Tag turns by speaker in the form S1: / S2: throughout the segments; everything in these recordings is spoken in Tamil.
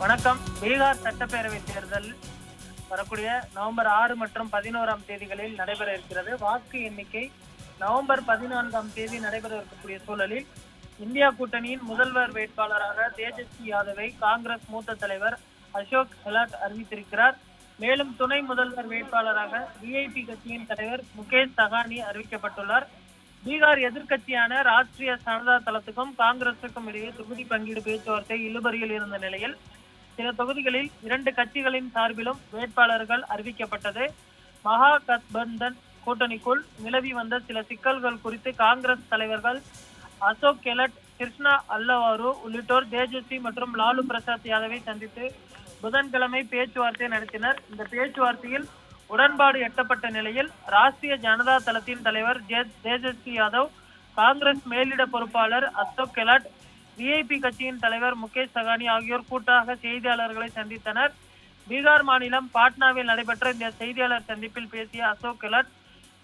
S1: வணக்கம். பீகார் சட்டப்பேரவை தேர்தல் வரக்கூடிய நவம்பர் ஆறு மற்றும் பதினோராம் தேதிகளில் நடைபெற இருக்கிறது. வாக்கு எண்ணிக்கை நவம்பர் பதினான்காம் தேதி நடைபெற இருக்கக்கூடிய சூழலில் இந்தியா கூட்டணியின் முதல்வர் வேட்பாளராக தேஜஸ்வி யாதவை காங்கிரஸ் மூத்த தலைவர் அசோக் கெலாட் அறிவித்திருக்கிறார். மேலும் துணை முதல்வர் வேட்பாளராக விஐபி கட்சியின் தலைவர் முகேஷ் சகானி அறிவிக்கப்பட்டுள்ளார். பீகார் எதிர்கட்சியான ராஷ்டிரிய ஜனதா தளத்துக்கும் காங்கிரசுக்கும் இடையே தொகுதி பங்கீடு பேச்சுவார்த்தை இழுபறியில் இருந்த நிலையில் சில தொகுதிகளில் இரண்டு கட்சிகளின் சார்பிலும் வேட்பாளர்கள் அறிவிக்கப்பட்டது. மகா கத்பந்தன் கூட்டணிக்குள் நிலவி வந்த சில சிக்கல்கள் குறித்து காங்கிரஸ் தலைவர்கள் அசோக் கெலட் கிருஷ்ணா அல்லவாரு உள்ளிட்டோர் தேஜஸ்வி மற்றும் லாலு பிரசாத் யாதவை சந்தித்து புதன்கிழமை பேச்சுவார்த்தை நடத்தினர். இந்த பேச்சுவார்த்தையில் உடன்பாடு எட்டப்பட்ட நிலையில் ராஷ்டிரிய ஜனதா தளத்தின் தலைவர் ஜே- தேஜஸ்வி யாதவ் காங்கிரஸ் மேலிட பொறுப்பாளர் அசோக் கெலாட் விஐபி கட்சியின் தலைவர் முகேஷ் சகானி ஆகியோர் கூட்டாக செய்தியாளர்களை சந்தித்தனர். பீகார் மாநிலம் பாட்னாவில் நடைபெற்ற இந்த செய்தியாளர் சந்திப்பில் பேசிய அசோக் கெலட்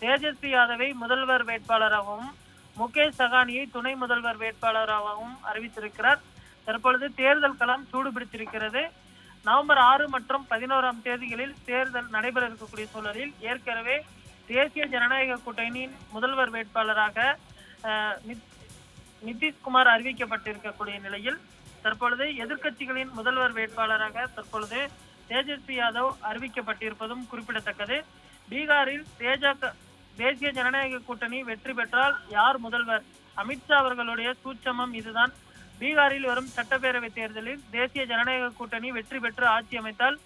S1: தேஜஸ்வி யாதவை முதல்வர் வேட்பாளராகவும் முகேஷ் சகானியை துணை முதல்வர் வேட்பாளராகவும் அறிவித்திருக்கிறார். தற்பொழுது தேர்தல் களம் சூடுபிடித்திருக்கிறது நவம்பர் ஆறு மற்றும் பதினோராம் தேதிகளில் தேர்தல் நடைபெற இருக்கக்கூடிய சூழலில் ஏற்கனவே தேசிய ஜனநாயக கூட்டணியின் முதல்வர் வேட்பாளராக நிதிஷ்குமார் அறிவிக்கப்பட்டிருக்கக்கூடிய நிலையில் தற்பொழுது எதிர்க்கட்சிகளின் முதல்வர் வேட்பாளராக தற்பொழுது தேஜஸ்வி யாதவ் அறிவிக்கப்பட்டிருப்பதும் குறிப்பிடத்தக்கது. பீகாரில் தேஜக தேசிய ஜனநாயக கூட்டணி வெற்றி பெற்றால் யார் முதல்வர்? அமித்ஷா அவர்களுடைய சூட்சமம் இதுதான். பீகாரில் வரும் சட்டப்பேரவை தேர்தலில் தேசிய ஜனநாயக கூட்டணி வெற்றி பெற்று ஆட்சி அமைத்தால்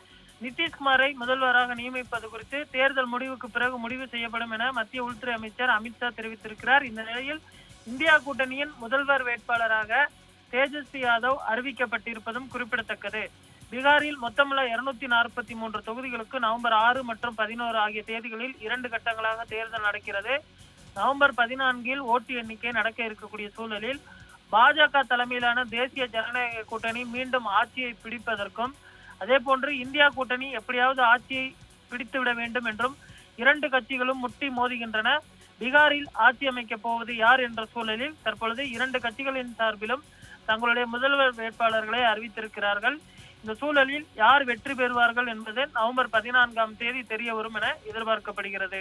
S1: நிதிஷ்குமாரை முதல்வராக நியமிப்பது குறித்து தேர்தல் முடிவுக்கு பிறகு முடிவு செய்யப்படும் என மத்திய உள்துறை அமைச்சர் அமித்ஷா தெரிவித்திருக்கிறார். இந்த நிலையில் இந்தியா கூட்டணியின் முதல்வர் வேட்பாளராக தேஜஸ்வி யாதவ் அறிவிக்கப்பட்டிருப்பதும் குறிப்பிடத்தக்கது. பீகாரில் மொத்தமுள்ள இருநூத்தி நாற்பத்தி மூன்று தொகுதிகளுக்கு நவம்பர் ஆறு மற்றும் பதினோரு ஆகிய தேதிகளில் இரண்டு கட்டங்களாக தேர்தல் நடக்கிறது. நவம்பர் பதினான்கில் ஓட்டு எண்ணிக்கை நடக்க இருக்கக்கூடிய சூழலில் பாஜக தலைமையிலான தேசிய ஜனநாயக கூட்டணி மீண்டும் ஆட்சியை பிடிப்பதற்கும் அதே போன்று இந்தியா கூட்டணி எப்படியாவது ஆட்சியை பிடித்துவிட வேண்டும் என்றும் இரண்டு கட்சிகளும் முட்டி மோதுகின்றன. பீகாரில் ஆட்சி அமைக்கப் போவது யார் என்ற சூழலில் தற்பொழுது இரண்டு கட்சிகளின் சார்பிலும் தங்களுடைய முதல்வர் வேட்பாளர்களை அறிவித்திருக்கிறார்கள். இந்த சூழலில் யார் வெற்றி பெறுவார்கள் என்பது நவம்பர் பதினான்காம் தேதி தெரிய வரும் என எதிர்பார்க்கப்படுகிறது.